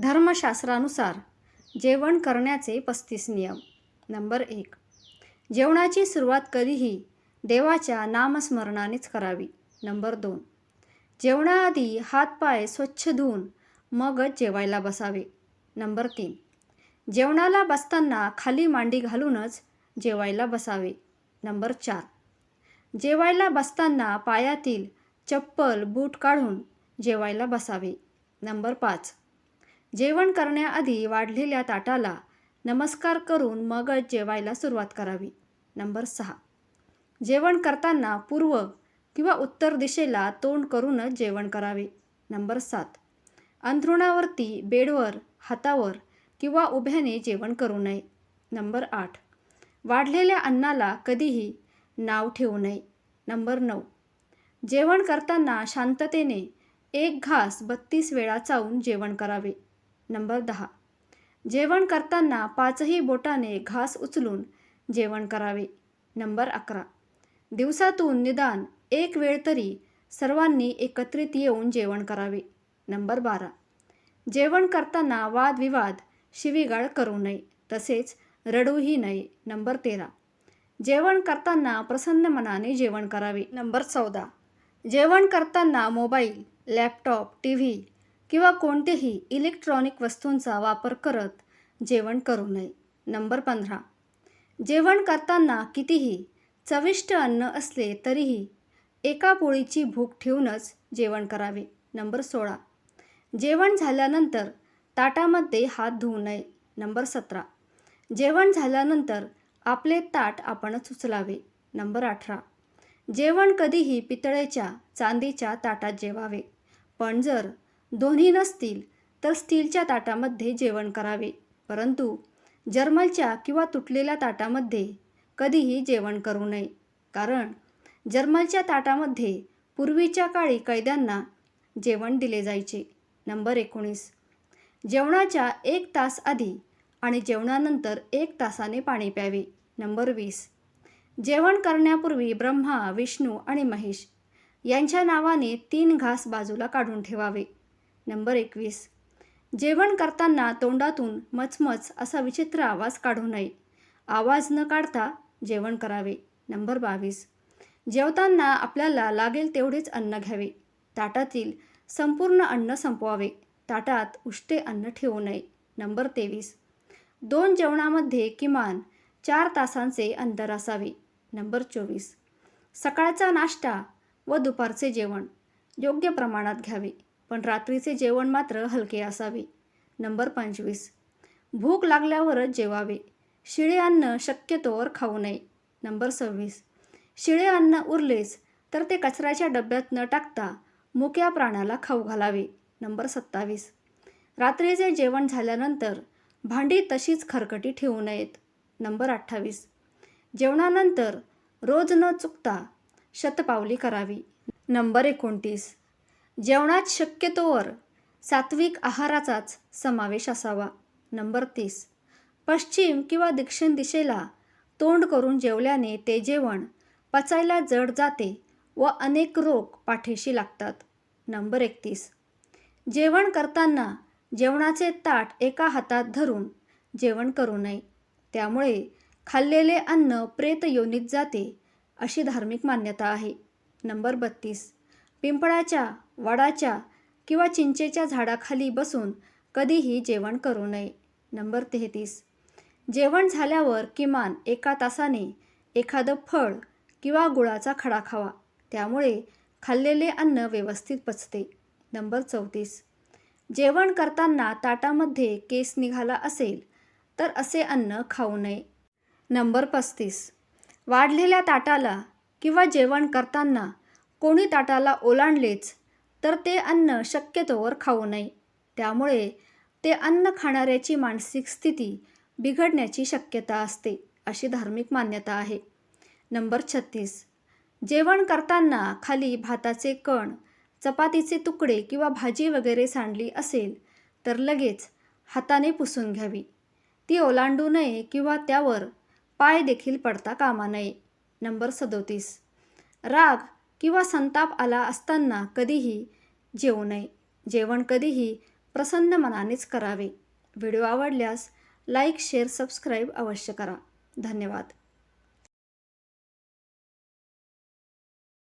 धर्मशास्त्रानुसार जेवण करण्याचे पस्तीस नियम. नंबर एक. जेवणाची सुरुवात कधीही देवाच्या नामस्मरणानेच करावी. नंबर दोन. जेवणाआधी हातपाय स्वच्छ धुवून मगच जेवायला बसावे. नंबर तीन. जेवणाला बसताना खाली मांडी घालूनच जेवायला बसावे. नंबर चार. जेवायला बसताना पायातील चप्पल बूट काढून जेवायला बसावे. नंबर पाच. जेवण करण्याआधी वाढलेल्या ताटाला नमस्कार करून मगच जेवायला सुरुवात करावी. नंबर सहा. जेवण करताना पूर्व किंवा उत्तर दिशेला तोंड करूनच जेवण करावे. नंबर सात. अंथरुणावरती बेडवर हातावर किंवा उभ्याने जेवण करू नये. नंबर आठ. वाढलेल्या अन्नाला कधीही नाव ठेवू नये. नंबर नऊ. जेवण करताना शांततेने एक घास बत्तीस वेळा चावून जेवण करावे. नंबर दहा. जेवण करताना पाचही बोटाने घास उचलून जेवण करावे. नंबर अकरा. दिवसातून निदान एक वेळ तरी सर्वांनी एकत्रित येऊन जेवण करावे. नंबर बारा. जेवण करताना वादविवाद शिवीगाळ करू नये. तसेच रडूही नये. नंबर तेरा. जेवण करताना प्रसन्न मनाने जेवण करावे. नंबर चौदा. जेवण करताना मोबाईल लॅपटॉप टी व्ही किंवा कोणतेही इलेक्ट्रॉनिक वस्तूंचा वापर करत जेवण करू नये. नंबर पंधरा. जेवण करताना कितीही चविष्ट अन्न असले तरीही एका पोळीची भूक ठेवूनच जेवण करावे. नंबर सोळा. जेवण झाल्यानंतर ताटामध्ये हात धुवू नये. नंबर सतरा. जेवण झाल्यानंतर आपले ताट आपणच उचलावे नंबर अठरा. जेवण कधीही पितळेच्या चांदीच्या ताटात जेवावे. पण जर दोन्ही नसतील तर स्टीलच्या ताटामध्ये जेवण करावे. परंतु जर्मलच्या किंवा तुटलेल्या ताटामध्ये कधीही जेवण करू नये. कारण जर्मलच्या ताटामध्ये पूर्वीच्या काळी कैद्यांना जेवण दिले जायचे. नंबर एकोणीस. जेवणाच्या एक तास आधी आणि जेवणानंतर एक तासाने पाणी प्यावे. नंबर वीस. जेवण करण्यापूर्वी ब्रह्मा विष्णू आणि महेश यांच्या नावाने तीन घास बाजूला काढून ठेवावे. नंबर एकवीस. जेवण करताना तोंडातून मचमच असा विचित्र आवाज काढू नये. आवाज न काढता जेवण करावे. नंबर बावीस. जेवताना आपल्याला लागेल तेवढेच अन्न घ्यावे. ताटातील संपूर्ण अन्न संपवावे. ताटात उष्टे अन्न ठेवू नये. नंबर तेवीस. दोन जेवणामध्ये किमान चार तासांचे अंतर असावे. नंबर चोवीस. सकाळचा नाश्ता व दुपारचे जेवण योग्य प्रमाणात घ्यावे. पण रात्रीचे जेवण मात्र हलके असावे. नंबर पंचवीस. भूक लागल्यावरच जेवावे. शिळे अन्न शक्यतोवर खाऊ नये. नंबर सव्वीस. शिळे अन्न उरलेच तर ते कचऱ्याच्या डब्यात न टाकता मुक्या प्राण्याला खाऊ घालावे. नंबर सत्तावीस. रात्रीचे जेवण झाल्यानंतर भांडी तशीच खरकटी ठेवू नयेत. नंबर अठ्ठावीस. जेवणानंतर रोज न चुकता शतपावली करावी. नंबर एकोणतीस. जेवणात शक्यतोवर सात्विक आहाराचाच समावेश असावा. नंबर तीस. पश्चिम किंवा दक्षिण दिशेला तोंड करून जेवल्याने ते जेवण पचायला जड जाते व अनेक रोग पाठीशी लागतात. नंबर एकतीस. जेवण करताना जेवणाचे ताट एका हातात धरून जेवण करू नये. त्यामुळे खाल्लेले अन्न प्रेत योनीत जाते अशी धार्मिक मान्यता आहे. नंबर बत्तीस. पिंपळाच्या वडाच्या किंवा चिंचेच्या झाडाखाली बसून कधीही जेवण करू नये. नंबर तेहतीस. जेवण झाल्यावर किमान एका तासाने एखादं फळ किंवा गुळाचा खडा खावा. त्यामुळे खाल्लेले अन्न व्यवस्थित पचते. नंबर चौतीस. जेवण करताना ताटामध्ये केस निघाला असेल तर असे अन्न खाऊ नये. नंबर पस्तीस. वाढलेल्या ताटाला किंवा जेवण करताना कोणी ताटाला ओलांडलेच तर ते अन्न शक्यतोवर खाऊ नये. त्यामुळे ते अन्न खाणाऱ्याची मानसिक स्थिती बिघडण्याची शक्यता असते अशी धार्मिक मान्यता आहे. नंबर छत्तीस. जेवण करताना खाली भाताचे कण चपातीचे तुकडे किंवा भाजी वगैरे सांडली असेल तर लगेच हाताने पुसून घ्यावी. ती ओलांडू नये किंवा त्यावर पाय देखील पडता कामा नये. नंबर सदोतीस. राग किंवा संताप आला असताना कधीही जेवू नये. जेवण कधीही प्रसन्न मनानेच करावे. व्हिडिओ आवडल्यास लाईक शेअर सबस्क्राईब अवश्य करा. धन्यवाद.